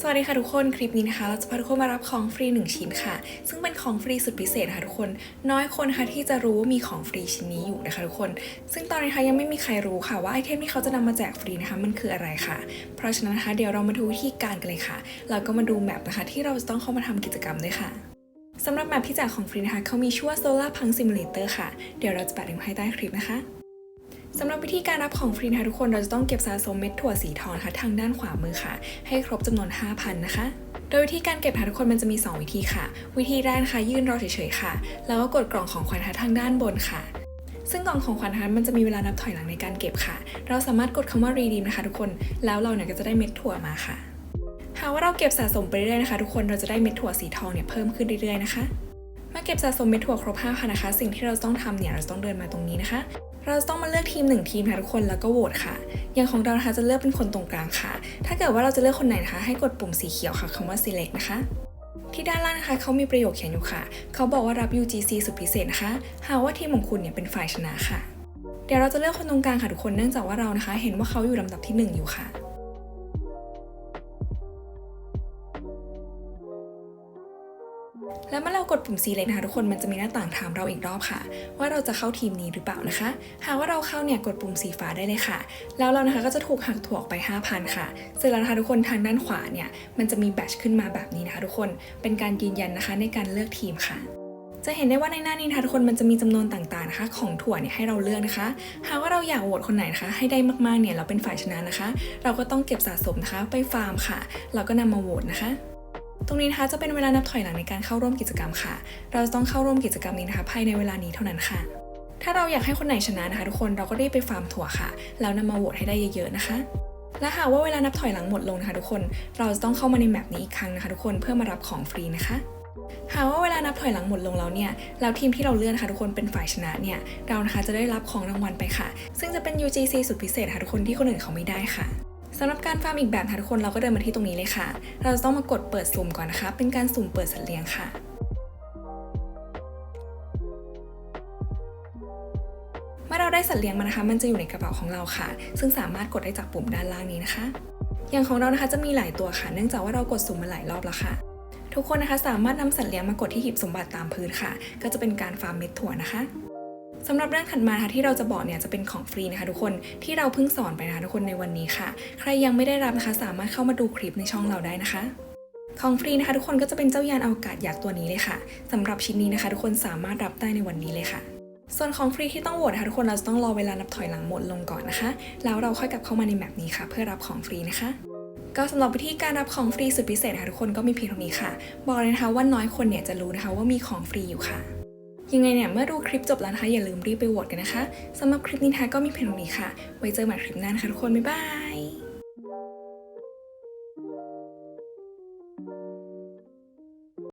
สวัสดีค่ะทุกคน คลิปนี้นะคะ เราจะพาทุกคนมารับของฟรี 1 ชิ้นค่ะ ซึ่งเป็นของฟรีสุดพิเศษค่ะทุกคน น้อยคนค่ะที่จะรู้ว่ามีของฟรีชิ้นนี้อยู่นะคะทุกคน ซึ่งตอนนี้นะคะยังไม่มีใครรู้ค่ะว่าไอเทมที่เขาจะนำมาแจกฟรีนะคะมันคืออะไรค่ะ เพราะฉะนั้นนะคะเดี๋ยวเรามาดูวิธีการกันเลยค่ะ เราก็มาดูแมปนะคะที่เราจะต้องเข้ามาทำกิจกรรมด้วยค่ะสำหรับแมปที่แจกของฟรีนะคะเขามีชื่อว่า Solar Punk Simulator ค่ะ เดี๋ยวเราจะแปะลิงก์ให้ใต้คลิปนะคะ สำหรับวิธีการรับของฟรีนะคะทุกคนเราจะต้องเก็บสะสมเม็ดถั่วสีทองนะคะทางด้านขวามือค่ะ ให้ครบจำนวน 5,000 นะคะ โดยวิธีการเก็บค่ะทุกคนมันจะมี 2 วิธีค่ะ วิธีแรกนะคะยื่นรอเฉยๆค่ะ แล้วก็กดกล่องของขวัญทางด้านบนค่ะซึ่งกล่องของขวัญนะคะมันจะมีเวลานับถอยหลังในการเก็บค่ะ เราสามารถกดคำว่า redeem นะคะทุกคน แล้วเราเนี่ยก็จะได้เม็ดถั่วมาค่ะ หากว่าเราเก็บสะสมไปเรื่อยๆนะคะ ทุกคน เราจะได้เม็ดถั่วสีทองเนี่ยเพิ่มขึ้นเรื่อยๆนะคะมื่อเก็บสะสมเม็ดถั่วครบ5,000นะคะ สิ่งที่เราต้องทำเนี่ยเราต้องเดินมาตรงนี้นะคะ เราจะต้องมาเลือกทีมหนึ่งทีมค่ะทุกคนแล้วก็โหวตค่ะ อย่างของเรานะคะจะเลือกเป็นคนตรงกลางค่ะ ถ้าเกิดว่าเราจะเลือกคนไหนนะคะให้กดปุ่มสีเขียวค่ะคำว่า select นะคะ ที่ด้านล่างนะคะเขามีประโยคเขียนอยู่ค่ะ เขาบอกว่ารับ UGC สุดพิเศษนะคะ หากว่าทีมของคุณเนี่ยเป็นฝ่ายชนะค่ะ เดี๋ยวเราจะเลือกคนตรงกลางค่ะทุกคนเนื่องจากว่าเรานะคะ เห็นว่าเขาอยู่ลำดับที่หนึ่งอยู่ค่ะ แล้วเมื่อเรากดปุ่ม select นะคะทุกคนมันจะมีหน้าต่างถามเราอีกรอบค่ะ ว่าเราจะเข้าทีมนี้หรือเปล่านะคะ หากว่าเราเข้าเนี่ยกดปุ่มสีฟ้าได้เลยค่ะ แล้วเรานะคะก็จะถูกหักถั่วออกไป 5,000 ค่ะ เสร็จแล้วนะคะทุกคนทางด้านขวาเนี่ยมันจะมีแบตขึ้นมาแบบนี้นะคะทุกคนเป็นการยืนยันนะคะในการเลือกทีมค่ะจะเห็นได้ว่าในหน้านี้นะคะทุกคนมันจะมีจำนวนต่างๆนะคะ ของถั่วเนี่ยให้เราเลือกนะคะ หากว่าเราอยากโหวตคนไหนนะคะ ให้ได้มากๆเนี่ยเราเป็นฝ่ายชนะนะคะ เราก็ต้องเก็บสะสมนะคะไปฟาร์มค่ะ เราก็นำมาโหวตนะคะ ตรงนี้นะคะจะเป็นเวลานับถอยหลังในการเข้าร่วมกิจกรรมค่ะ เราจะต้องเข้าร่วมกิจกรรมนี้นะคะภายในเวลานี้เท่านั้นค่ะ ถ้าเราอยากให้คนไหนชนะนะคะ ทุกคนเราก็รีบไปฟาร์มถั่วค่ะแล้วนำมาโหวตให้ได้เยอะๆนะคะ และหากว่าเวลานับถอยหลังหมดลงนะคะ ทุกคนเราจะต้องเข้ามาในแมปนี้อีกครั้งนะคะ ทุกคนเพื่อมารับของฟรีนะคะหากว่าเวลานับถอยหลังหมดลงแล้วเนี่ยแล้วทีมที่เราเลือกนะคะทุกคนเป็นฝ่ายชนะเนี่ยเรานะคะจะได้รับของรางวัลไปค่ะ ซึ่งจะเป็น UGC สุดพิเศษค่ะทุกคนที่คนอื่นเขาไม่ได้ค่ะ สำหรับการฟาร์มอีกแบบค่ะทุกคนเราก็เดินมาที่ตรงนี้เลยค่ะ เราจะต้องมากดเปิดสุ่มก่อนนะคะ เป็นการสุ่มเปิดสัตว์เลี้ยงค่ะ เมื่อเราได้สัตว์เลี้ยงมานะคะ มันจะอยู่ในกระเป๋าของเราค่ะ ซึ่งสามารถกดได้จากปุ่มด้านล่างนี้นะคะ อย่างของเรานะคะจะมีหลายตัวค่ะ เนื่องจากว่าเรากดสุ่มมาหลายรอบแล้วค่ะ ทุกคนนะคะสามารถนำสัตว์เลี้ยงมากดที่หีบสมบัติตามพื้นค่ะ ก็จะเป็นการฟาร์มเม็ดถั่วนะคะ สำหรับเรื่องถัดมานะคะที่เราจะบอกเนี่ยจะเป็นของฟรีนะคะทุกคนที่เราเพิ่งสอนไปนะคะทุกคนในวันนี้ค่ะ ใครยังไม่ได้รับนะคะสามารถเข้ามาดูคลิปในช่องเราได้นะคะของฟรีนะคะทุกคนก็จะเป็นเจ้ายานอวกาศยักษ์ตัวนี้เลยค่ะสำหรับชิ้นนี้นะคะ ทุกคนสามารถรับได้ในวันนี้เลยค่ะ ส่วนของฟรีที่ต้องโหวตนะคะทุกคนเราจะต้องรอเวลานับถอยหลังหมดลงก่อนนะคะ แล้วเราค่อยกลับเข้ามาในแมปนี้ค่ะ เพื่อรับของฟรีนะคะ ก็สำหรับวิธีการรับของฟรีสุดพิเศษนะคะทุกคนก็มีเพียงเท่านี้ค่ะ บอกเลยนะคะว่าน้อยคนเนี่ยจะรู้นะคะว่ามีของฟรีอยู่ค่ะ ยังไงเนี่ยเมื่อดูคลิปจบแล้วนะคะ อย่าลืมรีบไปโหวตกันนะคะสำหรับคลิปนี้นะคะก็มีเพียงเท่านี้ค่ะ ไว้เจอกันใหม่คลิปหน้านะคะทุกคน บ๊ายบาย